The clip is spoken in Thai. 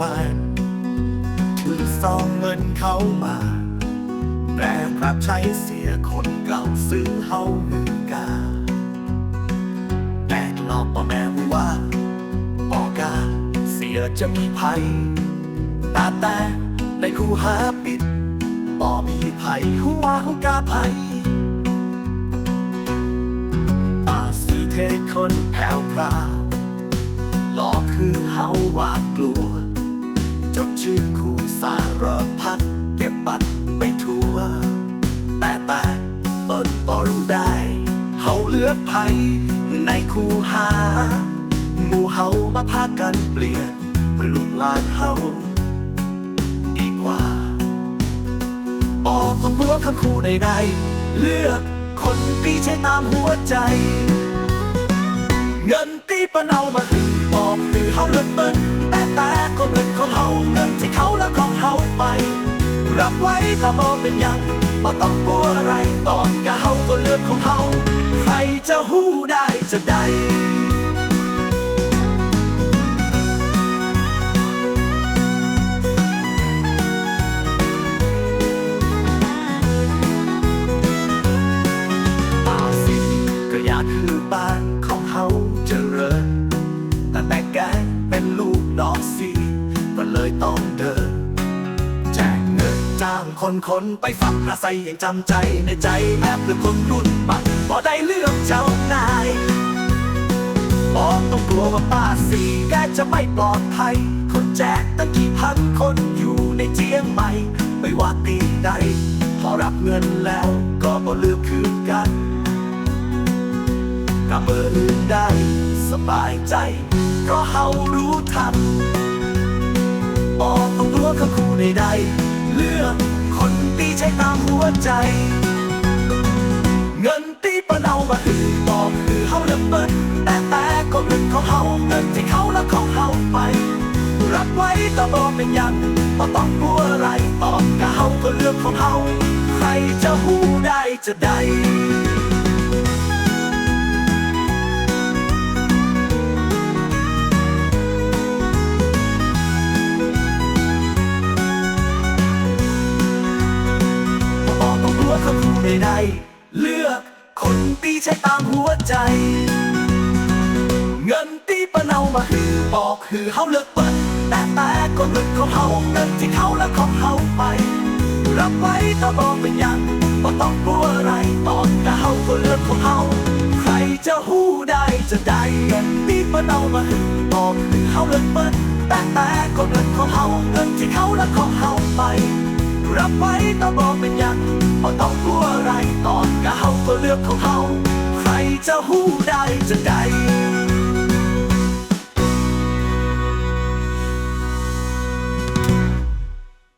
บ้านถือซองเงินเข้ามาแปรปรับใช้เสียคนเก่าซื้อเฮามือกาแปลกหลอกป่อแม่ว่าปอกาเสียจะมีภัย ตาแต่ในคูหาปิดบ่มีภัยหัวหัวกาภัยตาสีเทคนแผ่วพราว เฮาว่ากลัว จดชื่อคู่สารพัดเก็บบัตรไปทั่ว แต่แต่เปิดบอรู้ได้เฮาเลือกไผในคูหา หมู่เฮามาพากันเปลี่ยนเป็นลูกลานเฮาดีกว่า ออกมาบัวคำคู่ใดๆเลือกคนปีใช้ตามหัวใจ เงินตีปะเนามาถือ บไว้ถ้ามองเป็นยังบ่ต้องกลัวอะไรตอนกะเฮาก็เลือกของเฮาใครจะหู้ได้จะได้ป่าสิก็อยาคือบ้านของเฮาเจริญแต่แต่แกเป็นลูกน้องสีก็เลยต้องเดิน จ้างคนคนไปฝักอาศัยอย่างจำใจในใจแอบหรือคนรุ่นใหม่บ่ได้เลือกเจ้านายบอกต้องกลัวว่าป้าสีแกจะไม่ปลอดภัย คนแจกตั้งกี่พันคนอยู่ในเจียงใหม่ ไม่ว่าตีใด พอรับเงินแล้วก็บ่เลือกคืนกันกับเบอร์อื่นได้สบายใจ เพราะเฮารู้ทันบอกต้องรู้คำคู่ใดๆ เลือคนตีใช้ตามหัวใจ เงินตีปะเนามาคือบอกคือเฮาเลิกเปิ้ลแต่แต่ก็เงินของเฮาเงินที่เขาและของเฮาไป รับไว้ต่อบอกเป็นยังบ่ต้องกลัวอะไรตอบกะเฮาก็เลือกของเฮาใครจะหูได้จะได้ บอกต้องรู้คำพูดใดๆเลือกคนตีใช้ตามหัวใจ เงินตีปะเนามาคือบอกคือเฮาเลือกเปิด แต่แต่ก็เงินของเฮาเงินที่เขาและของเฮาไป รับไว้ถ้าบอกเป็นยังบ่ต้องกลัวอะไรตอนกะเฮาก็เลือกของเฮาใครจะหู้ได้จะได้เงินตีปะเนามาคือบอกคือเฮาเลือกเปิด แต่แต่ก็เงินของเฮาเงินที่เขาและของเฮาไป รับไว้ต่อบอกเป็น ลือกของเฮาใครจะหู้ได้จะได้